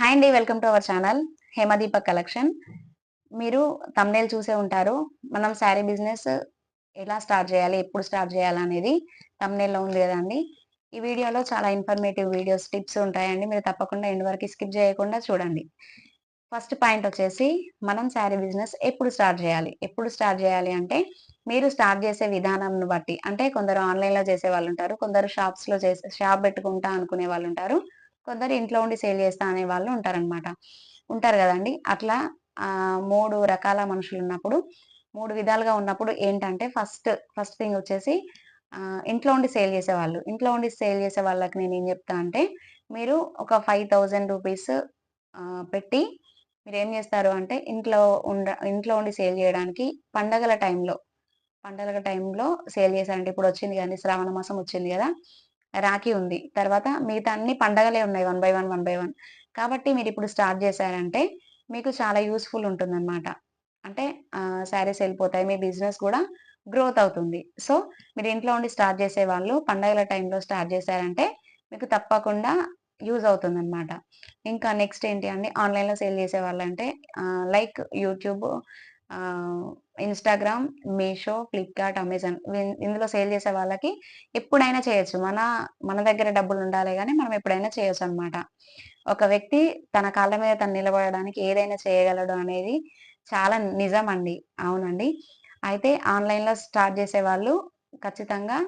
Hi అండి welcome to our channel Hemadeepa collection మీరు thumbnail చూసే ఉంటారు. మనం శారీ బిజినెస్ ఎలా స్టార్ట్ చేయాలి ఎప్పుడు స్టార్ట్ చేయాలి అనేది తమ్నేల్లో ఉంది కదండి. ఈ వీడియోలో చాలా ఇన్ఫర్మేటివ్ వీడియోస్ టిప్స్ ఉంటాయండి. మీరు తప్పకుండా ఎండ్ వరకు స్కిప్ చేయకుండా చూడండి. ఫస్ట్ పాయింట్ వచ్చేసి మనం శారీ బిజినెస్ ఎప్పుడు స్టార్ట్ చేయాలి? ఎప్పుడు స్టార్ట్ చేయాలి అంటే మీరు స్టార్ట్ చేసే విధానంను బట్టి. అంటే కొందరు ఆన్లైన్లో చేసే వాళ్ళు ఉంటారు కొందరు షాప్స్లో చేసే షాప్ పెట్టుకుంటా అనుకునే వాళ్ళు ఉంటారు. కొందరు ఇంట్లో ఉండి సేల్ చేస్తా అనే వాళ్ళు ఉంటారనమాట ఉంటారు కదండి. అట్లా మూడు రకాల మనుషులు ఉన్నప్పుడు మూడు విధాలుగా ఉన్నప్పుడు ఏంటంటే ఫస్ట్ ఫస్ట్ థింగ్ వచ్చేసి ఇంట్లో ఉండి సేల్ చేసే వాళ్ళు ఇంట్లో ఉండి సేల్ చేసే వాళ్ళకి నేను ఏం చెప్తా అంటే మీరు ఒక ఫైవ్ థౌజండ్ రూపీస్ పెట్టి మీరు ఏం చేస్తారు అంటే ఇంట్లో ఉండ ఇంట్లో ఉండి సేల్ చేయడానికి పండగల టైంలో పండగల టైంలో సేల్ చేశారంటే ఇప్పుడు వచ్చింది కానీ శ్రావణ మాసం వచ్చింది కదా రాఖీ ఉంది. తర్వాత మిగతా అన్ని పండగలే ఉన్నాయి. One by one one by one. కాబట్టి మీరు ఇప్పుడు స్టార్ట్ చేశారంటే మీకు చాలా యూస్ఫుల్ ఉంటుందన్నమాట. అంటే శారీస్ వెళ్ళిపోతాయి. మీ బిజినెస్ కూడా గ్రోత్ అవుతుంది. సో మీరు ఇంట్లో ఉండి స్టార్ట్ చేసే వాళ్ళు పండగల టైంలో స్టార్ట్ చేశారంటే మీకు తప్పకుండా యూజ్ అవుతుంది అనమాట ఇంకా నెక్స్ట్ ఏంటి అండి ఆన్లైన్లో సేల్ చేసే వాళ్ళంటే like YouTube Instagram Meesho Flipkart Amazon ఇందులో సేల్ చేసే వాళ్ళకి ఎప్పుడైనా చేయొచ్చు. మన మన దగ్గర డబ్బులు ఉండాలి కానీ మనం ఎప్పుడైనా చేయొచ్చు అనమాట ఒక వ్యక్తి తన కాళ్ళ మీద తను నిలబడడానికి ఏదైనా చేయగలడు అనేది చాలా నిజం అండి. అవునండి. అయితే ఆన్లైన్లో స్టార్ట్ చేసే వాళ్ళు ఖచ్చితంగా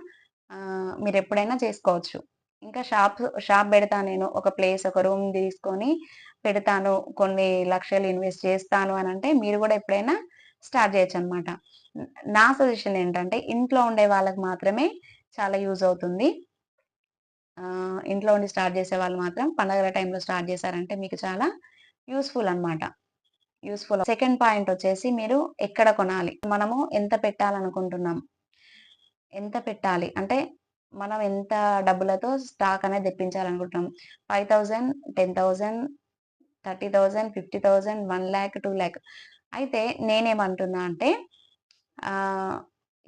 మీరు ఎప్పుడైనా చేసుకోవచ్చు. ఇంకా షాప్ షాప్ పెడతా నేను. ఒక ప్లేస్ ఒక రూమ్ తీసుకొని పెడతాను. కొన్ని లక్షలు ఇన్వెస్ట్ చేస్తాను అని అంటే మీరు కూడా ఎప్పుడైనా స్టార్ట్ చేయొచ్చు అనమాట నా సజెషన్ ఏంటంటే ఇంట్లో ఉండే వాళ్ళకి మాత్రమే చాలా యూజ్ అవుతుంది. ఇంట్లో ఉండి స్టార్ట్ చేసే వాళ్ళు మాత్రం పండగల టైంలో స్టార్ట్ చేశారంటే మీకు చాలా యూస్ఫుల్ అనమాట యూస్ఫుల్ సెకండ్ పాయింట్ వచ్చేసి మీరు ఎక్కడ కొనాలి? మనము ఎంత పెట్టాలనుకుంటున్నాం? ఎంత పెట్టాలి? అంటే మనం ఎంత డబ్బులతో స్టాక్ అనేది తెప్పించాలనుకుంటున్నాం? Five thousand ten thousand thirty thousand fifty thousand one lakh two lakh అయితే నేనేమంటున్నా అంటే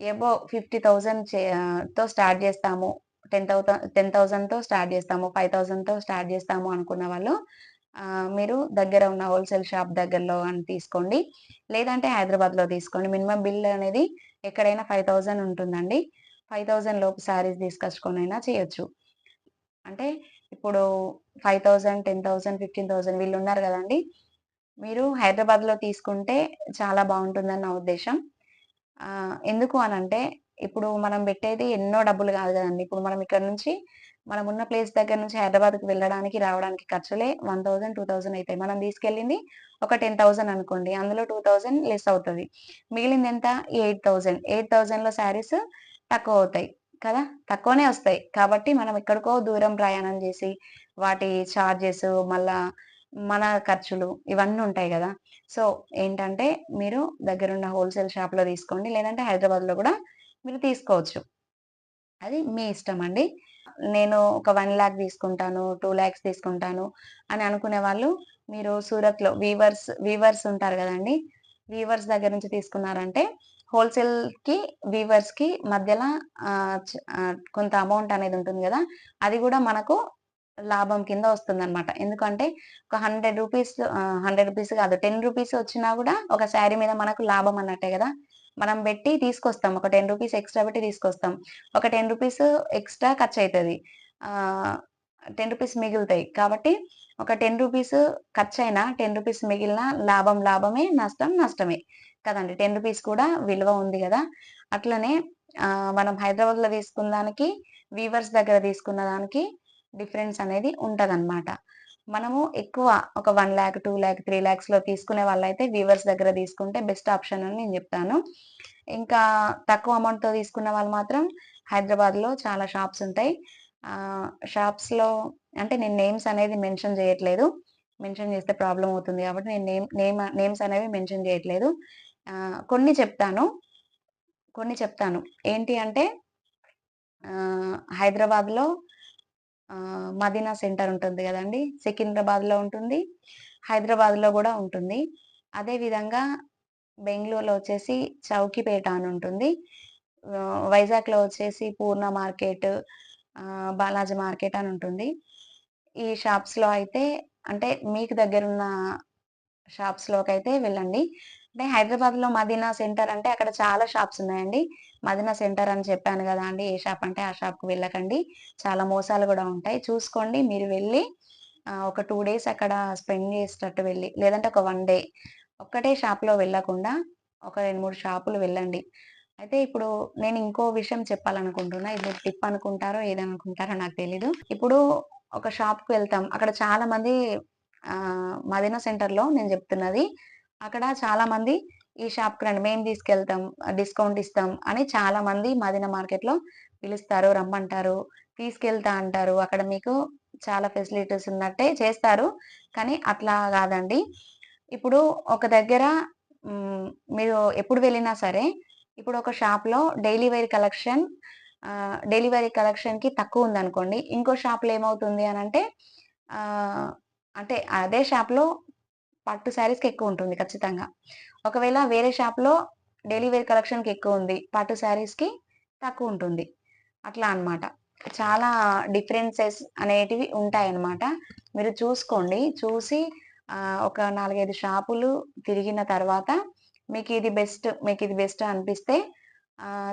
ఏవో ఫిఫ్టీ థౌజండ్తో స్టార్ట్ చేస్తాము. టెన్ థౌసండ్ టెన్ థౌజండ్తో స్టార్ట్ చేస్తాము. ఫైవ్ థౌసండ్తో స్టార్ట్ చేస్తాము అనుకున్న వాళ్ళు మీరు దగ్గర ఉన్న హోల్సేల్ షాప్ దగ్గరలో అని తీసుకోండి. లేదంటే హైదరాబాద్లో తీసుకోండి. మినిమం బిల్ అనేది ఎక్కడైనా ఫైవ్ థౌజండ్ ఉంటుందండి. ఫైవ్ థౌజండ్ లోపు శారీస్ తీసుకొచ్చుకొని అయినా చేయొచ్చు. అంటే ఇప్పుడు five thousand ten thousand fifteen thousand వీళ్ళు ఉన్నారు కదండి. మీరు హైదరాబాద్లో తీసుకుంటే చాలా బాగుంటుందని నా ఉద్దేశం. ఎందుకు అని అంటే ఇప్పుడు మనం పెట్టేది ఎన్నో డబ్బులు కాదు కదండి. ఇప్పుడు మనం ఇక్కడ నుంచి మనం ఉన్న ప్లేస్ దగ్గర నుంచి హైదరాబాద్కి వెళ్ళడానికి రావడానికి ఖర్చులే వన్ థౌజండ్ టూ థౌజండ్ అవుతాయి. మనం తీసుకెళ్ళింది ఒక టెన్ థౌసండ్ అనుకోండి. అందులో టూ థౌజండ్ లెస్ అవుతుంది. మిగిలింది ఎంత? ఎయిట్ థౌజండ్ ఎయిట్ థౌసండ్లో శారీస్ తక్కువ అవుతాయి కదా? తక్కువనే వస్తాయి. కాబట్టి మనం ఎక్కడికో దూరం ప్రయాణం చేసి వాటి ఛార్జెస్ మళ్ళా మన ఖర్చులు ఇవన్నీ ఉంటాయి కదా. సో ఏంటంటే మీరు దగ్గరున్న హోల్సేల్ షాప్లో తీసుకోండి లేదంటే హైదరాబాద్లో కూడా మీరు తీసుకోవచ్చు. అది మీ ఇష్టం అండి. నేను ఒక వన్ ల్యాక్ తీసుకుంటాను టూ ల్యాక్స్ తీసుకుంటాను అని అనుకునే వాళ్ళు మీరు సూరత్లో వీవర్స్ వీవర్స్ ఉంటారు కదండి. వీవర్స్ దగ్గర నుంచి తీసుకున్నారంటే హోల్సేల్కి వీవర్స్కి మధ్యలో కొంత అమౌంట్ అనేది ఉంటుంది కదా. అది కూడా మనకు లాభం కింద వస్తుంది అనమాట ఎందుకంటే ఒక హండ్రెడ్ రూపీస్ హండ్రెడ్ రూపీస్ కాదు టెన్ రూపీస్ వచ్చినా కూడా ఒక శారీ మీద మనకు లాభం అన్నట్టే కదా. మనం పెట్టి తీసుకొస్తాం ఒక టెన్ రూపీస్ ఎక్స్ట్రా పెట్టి తీసుకొస్తాం. ఒక టెన్ రూపీస్ ఎక్స్ట్రా ఖర్చు అవుతుంది టెన్ రూపీస్ మిగులుతాయి. కాబట్టి ఒక టెన్ రూపీస్ ఖర్చు అయినా టెన్ రూపీస్ మిగిలిన లాభం లాభమే నష్టం నష్టమే కదండి. టెన్ రూపీస్ కూడా విలువ ఉంది కదా. అట్లనే మనం హైదరాబాద్లో తీసుకున్న దానికి వీవర్స్ దగ్గర తీసుకున్న దానికి డిఫరెన్స్ అనేది ఉంటదన్నమాట. మనము ఎక్కువ ఒక one lakh two lakh three ల్యాక్స్లో తీసుకునే వాళ్ళైతే వీవర్స్ దగ్గర తీసుకుంటే బెస్ట్ ఆప్షన్ అని నేను చెప్తాను. ఇంకా తక్కువ అమౌంట్తో తీసుకున్న వాళ్ళు మాత్రం హైదరాబాద్లో చాలా షాప్స్ ఉంటాయి. షాప్స్లో అంటే నేను నేమ్స్ అనేది మెన్షన్ చేయట్లేదు. మెన్షన్ చేస్తే ప్రాబ్లం అవుతుంది కాబట్టి నేను నేమ్ నేమ్ నేమ్స్ అనేవి మెన్షన్ చేయట్లేదు. కొన్ని చెప్తాను. కొన్ని చెప్తాను. ఏంటి అంటే హైదరాబాద్లో మదీనా సెంటర్ ఉంటుంది కదండి. సికింద్రాబాద్లో ఉంటుంది. హైదరాబాద్లో కూడా ఉంటుంది. అదేవిధంగా బెంగళూరులో వచ్చేసి చౌకీపేట అని ఉంటుంది. వైజాగ్లో వచ్చేసి పూర్ణ మార్కెట్ బాలాజీ మార్కెట్ అని ఉంటుంది. ఈ షాప్స్లో అయితే అంటే మీకు దగ్గరున్న అయితే వెళ్ళండి. అంటే హైదరాబాద్‌లో మదీనా సెంటర్ అంటే అక్కడ చాలా షాప్స్ ఉన్నాయండి. మదీనా సెంటర్ అని చెప్పాను కదా అండి ఏ షాప్ అంటే ఆ షాప్‌కి వెళ్ళకండి. చాలా మోసాలు కూడా ఉంటాయి. చూసుకోండి మీరు వెళ్ళి ఒక టూ డేస్ అక్కడ స్పెండ్ చేసేటట్టు వెళ్ళి, లేదంటే ఒక వన్ డే ఒక్కటే షాప్‌లో వెళ్ళకుండా ఒక 2, 3 షాపులు వెళ్ళండి. అయితే ఇప్పుడు నేను ఇంకో విషయం చెప్పాలనుకుంటున్నా. ఇది టిప్ అనుకుంటారో ఏదనుకుంటారో నాకు తెలీదు. ఇప్పుడు ఒక షాప్‌కి వెళ్తాం. అక్కడ చాలా మంది మదీనా సెంటర్‌లో నేను చెప్తున్నది అక్కడ చాలా మంది ఈ షాప్‌కి రండి మేము తీసుకెళ్తాం, డిస్కౌంట్ ఇస్తాం అని చాలా మంది మదీనా మార్కెట్‌లో పిలుస్తారు, రమ్మంటారు, తీసుకెళ్తా అంటారు. అక్కడ మీకు చాలా ఫెసిలిటీస్ ఉన్నట్టే చేస్తారు. కానీ అట్లా కాదండి ఇప్పుడు ఒక దగ్గర మీరు ఎప్పుడు వెళ్ళినా సరే, ఇప్పుడు ఒక షాప్‌లో డైలీ వేర్ కలెక్షన్ డెలివరీ కలెక్షన్కి తక్కువ ఉందనుకోండి ఇంకో షాప్‌లో ఏమవుతుంది అని అంటే అంటే అదే షాప్‌లో పట్టు శారీస్‌కి ఎక్కువుంటుంది ఖచ్చితంగా. ఒకవేళ వేరే షాప్‌లో డైలీ వేర్ కలెక్షన్‌కి ఎక్కువుంది. పట్టు శారీస్‌కి తక్కువుంటుంది. అట్లా అన్నమాట. చాలా డిఫరెన్సెస్ అనేటివి ఉంటాయన్నమాట. మీరు చూసుకోండి. చూసి ఒక 4, 5 షాపులు తిరిగిన తర్వాత మీకు ఇది బెస్ట్, మీకు ఇది బెస్ట్ అనిపిస్తే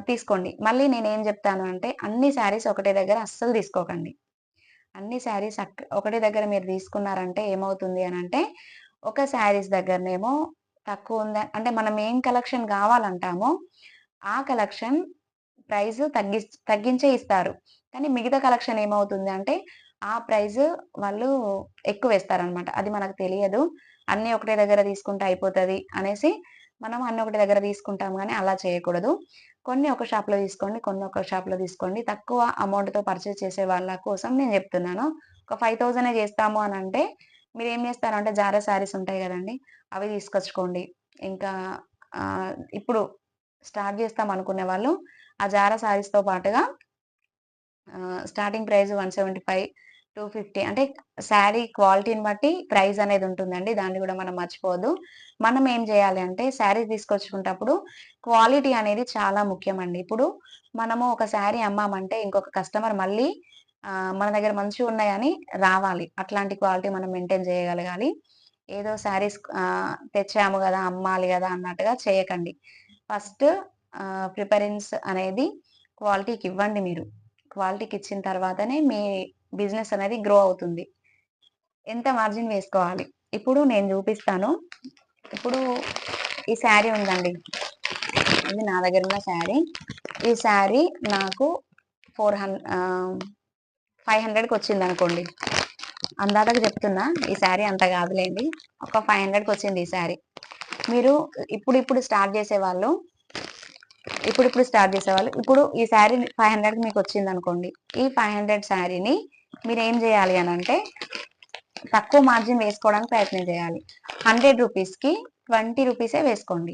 తీసుకోండి. మళ్ళీ నేనేం చెప్తాను అంటే అన్ని శారీస్ ఒకటే దగ్గర అస్సలు తీసుకోకండి. అన్ని శారీస్ అక్ ఒకటే దగ్గర మీరు తీసుకున్నారంటే ఏమవుతుంది అని అంటే ఒక శారీస్ దగ్గరనేమో తక్కువ ఉంది అంటే మనం ఏం కలెక్షన్ కావాలంటామో ఆ కలెక్షన్ ప్రైస్ తగ్గి తగ్గించే ఇస్తారు. కానీ మిగతా కలెక్షన్ ఏమవుతుంది అంటే, ఆ ప్రైస్ వాళ్ళు ఎక్కువ ఎక్కువేస్తారనమాట. అది మనకు తెలియదు. అన్నీ ఒకటే దగ్గర తీసుకుంటే అయిపోతుంది అనేసి, మనం అన్నీ ఒకటే దగ్గర తీసుకుంటాం కానీ అలా చేయకూడదు. కొన్ని ఒక షాప్‌లో తీసుకోండి. కొన్ని ఒక షాప్‌లో తీసుకోండి. తక్కువ అమౌంట్‌తో పర్చేజ్ చేసే వాళ్ళ కోసం నేను చెప్తున్నాను ఒక 5000 చేస్తాము అని అంటే మీరు ఏం చేస్తారు అంటే జారా శారీస్ ఉంటాయి కదండి అవి తీసుకొచ్చుకోండి. ఇంకా ఇప్పుడు స్టార్ట్ చేస్తాం అనుకునే వాళ్ళు ఆ జారా శారీస్‌తో పాటుగా స్టార్టింగ్ ప్రైస్ 175, 250 అంటే శారీ క్వాలిటీని బట్టి ప్రైస్ అనేది ఉంటుందండి. దాన్ని కూడా మనం మర్చిపోవద్దు. మనం ఏం చేయాలి అంటే శారీ తీసుకొచ్చుకుంటప్పుడు క్వాలిటీ అనేది చాలా ముఖ్యమండి. ఇప్పుడు మనము ఒక శారీ అమ్మామంటే ఇంకొక కస్టమర్ మళ్ళీ మన దగ్గర మంచిగున్నాయని రావాలి. అట్లాంటి క్వాలిటీ మనం మెయింటైన్ చేయగలగాలి. ఏదో శారీస్ తెచ్చాము కదా అమ్మాలి కదా అన్నట్టుగా చేయకండి. ఫస్ట్ ప్రిపరెన్స్ ప్రిఫరెన్స్ అనేది క్వాలిటీకివ్వండి మీరు. క్వాలిటీకి ఇచ్చిన తర్వాతనే మీ బిజినెస్ అనేది గ్రో అవుతుంది. ఎంత మార్జిన్ వేసుకోవాలి. ఇప్పుడు నేను చూపిస్తాను ఇప్పుడు ఈ శారీ ఉందండి. ఇది నా దగ్గర ఉన్న శారీ. ఈ శారీ నాకు ఫోర్ హండ్రెడ్ ఫైవ్ హండ్రెడ్కి వచ్చింది అనుకోండి అందాక చెప్తున్నా. ఈ శారీ అంత కాదులేండి ఒక 500కొచ్చింది ఈ శారీ. మీరు ఇప్పుడిప్పుడు స్టార్ట్ జేసేవాళ్ళు ఇప్పుడిప్పుడు స్టార్ట్ చేసేవాళ్ళు ఇప్పుడు ఈ శారీ 500కి మీకొచ్చిందనుకోండి. ఈ 500 శారీని మీరేం అని అనంటే, తక్కువ మార్జిన్ వేసుకోవడానికి ప్రయత్నం చేయాలి హండ్రెడ్ రూపీస్‌కి 20 రూపీసే వేసుకోండి.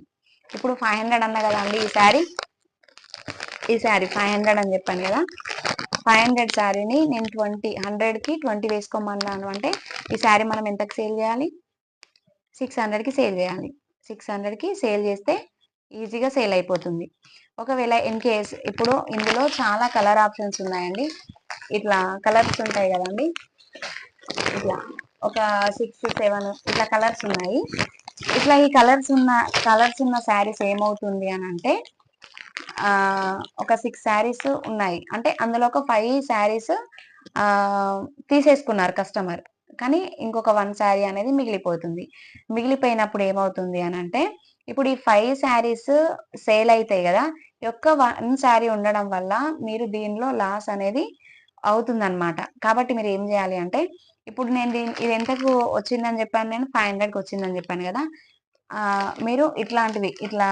ఇప్పుడు 500 అన్నా కదా అండి ఈ శారీ. ఈ శారీ 500 అని జెప్పాను ఫైవ్ హండ్రెడ్ శారీని నేను 20 100కి 20 వేసుకోమన్నాను అంటే, ఈ శారీ మనం ఎంతకి సేల్ చేయాలి సిక్స్ హండ్రెడ్కి సేల్ చేయాలి సిక్స్ హండ్రెడ్కి సేల్ చేస్తే ఈజీగా సేల్ అయిపోతుంది. ఒకవేళ ఇన్ కేస్ ఇప్పుడు ఇందులో చాలా కలర్ ఆప్షన్స్ ఉన్నాయండి. ఇట్లా కలర్స్ ఉంటాయి కదండి ఇట్లా ఒక 6, 7 ఇట్లా కలర్స్ ఉన్నాయి. ఇట్లా ఈ కలర్స్ ఉన్న కలర్స్ ఉన్న శారీస్ ఏమవుతుంది అనంటే అంటే ఒక సిక్స్ శారీస్ ఉన్నాయి. అంటే అందులో ఒక ఫైవ్ శారీస్ తీసేసుకున్నారు కస్టమర్. కానీ ఇంకొక వన్ శారీ అనేది మిగిలిపోతుంది. మిగిలిపోయినప్పుడు ఏమవుతుంది అనంటే, ఇప్పుడు ఈ ఫైవ్ శారీస్ సేల్ అవుతాయి కదా ఈ ఒక్క వన్ శారీ ఉండడం వల్ల మీరు దీనిలో లాస్ అనేది అవుతుందన్నమాట. కాబట్టి మీరు ఏం చేయాలి అంటే, ఇప్పుడు నేను దీని ఇది ఎంతకు వచ్చిందని చెప్పాను నేను ఫైవ్ హండ్రెడ్కి వచ్చిందని చెప్పాను కదా మీరు ఇట్లాంటివి ఇట్లా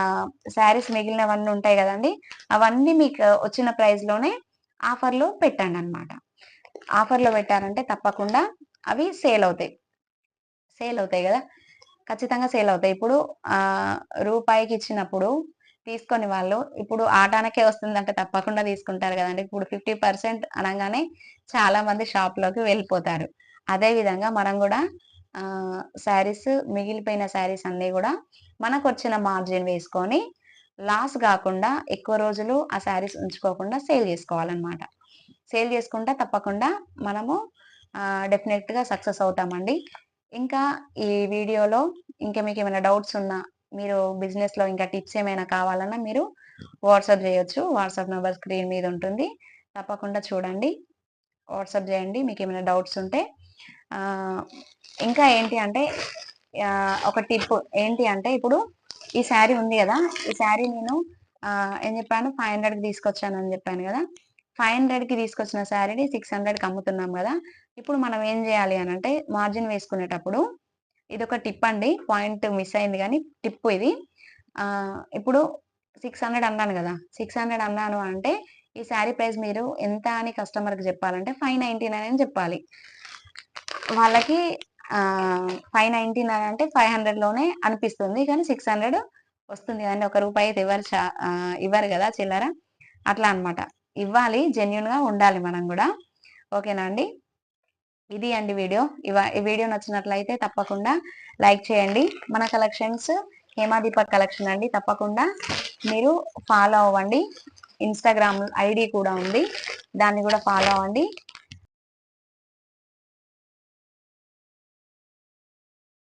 శారీస్ మిగిలినవన్నీ ఉంటాయి కదండి అవన్నీ మీకు వచ్చిన ప్రైస్‌లోనే ఆఫర్‌లో పెట్టండి అనమాట ఆఫర్‌లో పెట్టారంటే తప్పకుండా అవి సేల్ అవుతాయి. సేల్ అవుతాయి కదా ఖచ్చితంగా సేల్ అవుతాయి. ఇప్పుడు రూపాయికి ఇచ్చినప్పుడు తీసుకొని వాళ్ళు ఇప్పుడు ఆటానికే వస్తుందంటే తప్పకుండా తీసుకుంటారు కదండి ఇప్పుడు ఫిఫ్టీ పర్సెంట్ అనగానే చాలా మంది షాప్‌లోకి వెళ్ళిపోతారు. అదే విధంగా మనం కూడా శారీస్ మిగిలిపోయిన శారీస్ అన్నీ కూడా మనకు వచ్చిన మార్జిన్ వేసుకొని లాస్ కాకుండా ఎక్కువ రోజులు ఆ శారీస్ ఉంచుకోకుండా సేల్ చేసుకోవాలన్నమాట. సేల్ చేసుకుంటే తప్పకుండా మనము డెఫినెట్‌గా సక్సెస్ అవుతామండి. ఇంకా ఈ వీడియోలో ఇంకా మీకు ఏమైనా డౌట్స్ ఉన్నా మీరు బిజినెస్లో ఇంకా టిప్స్ ఏమైనా కావాలన్నా మీరు వాట్సాప్ చేయొచ్చు. వాట్సాప్ నెంబర్ స్క్రీన్ మీద ఉంటుంది. తప్పకుండా చూడండి. వాట్సాప్ చేయండి. మీకు ఏమైనా డౌట్స్ ఉంటే ఇంకా ఏంటి అంటే ఒక టిప్ ఏంటి అంటే ఇప్పుడు ఈ శారీ ఉంది కదా ఈ శారీ నేను ఏం చెప్పాను? ఫైవ్ హండ్రెడ్కి తీసుకొచ్చాను అని చెప్పాను కదా. ఫైవ్ హండ్రెడ్కి తీసుకొచ్చిన శారీని సిక్స్ హండ్రెడ్కి అమ్ముతున్నాం కదా. ఇప్పుడు మనం ఏం చేయాలి అని అంటే మార్జిన్ వేసుకునేటప్పుడు ఇది ఒక టిప్ అండి. పాయింట్ మిస్ అయింది కానీ టిప్ ఇది. ఇప్పుడు సిక్స్ హండ్రెడ్ అన్నాను కదా సిక్స్ హండ్రెడ్ అన్నాను అంటే ఈ శారీ ప్రైస్ మీరు ఎంత అని కస్టమర్కి చెప్పాలంటే ఫైవ్ నైంటీ నైన్ అని చెప్పాలి. వాళ్ళకి ఫైవ్ నైన్టీన్ అని అంటే ఫైవ్ హండ్రెడ్లోనే అనిపిస్తుంది. కానీ సిక్స్ హండ్రెడ్ వస్తుంది కదండి. ఒక రూపాయి అయితే ఇవ్వరు ఇవ్వరు కదా చిల్లర. అట్లా అనమాట ఇవ్వాలి జెన్యున్గా ఉండాలి మనం కూడా. ఓకేనా అండి? ఇది అండి వీడియో. ఇవ ఈ వీడియో నచ్చినట్లయితే తప్పకుండా లైక్ చేయండి. మన కలెక్షన్స్ హేమాదీపక్ కలెక్షన్ అండి. తప్పకుండా మీరు ఫాలో అవ్వండి. ఇన్స్టాగ్రామ్ ఐడి కూడా ఉంది. దాన్ని కూడా ఫాలో అవ్వండి.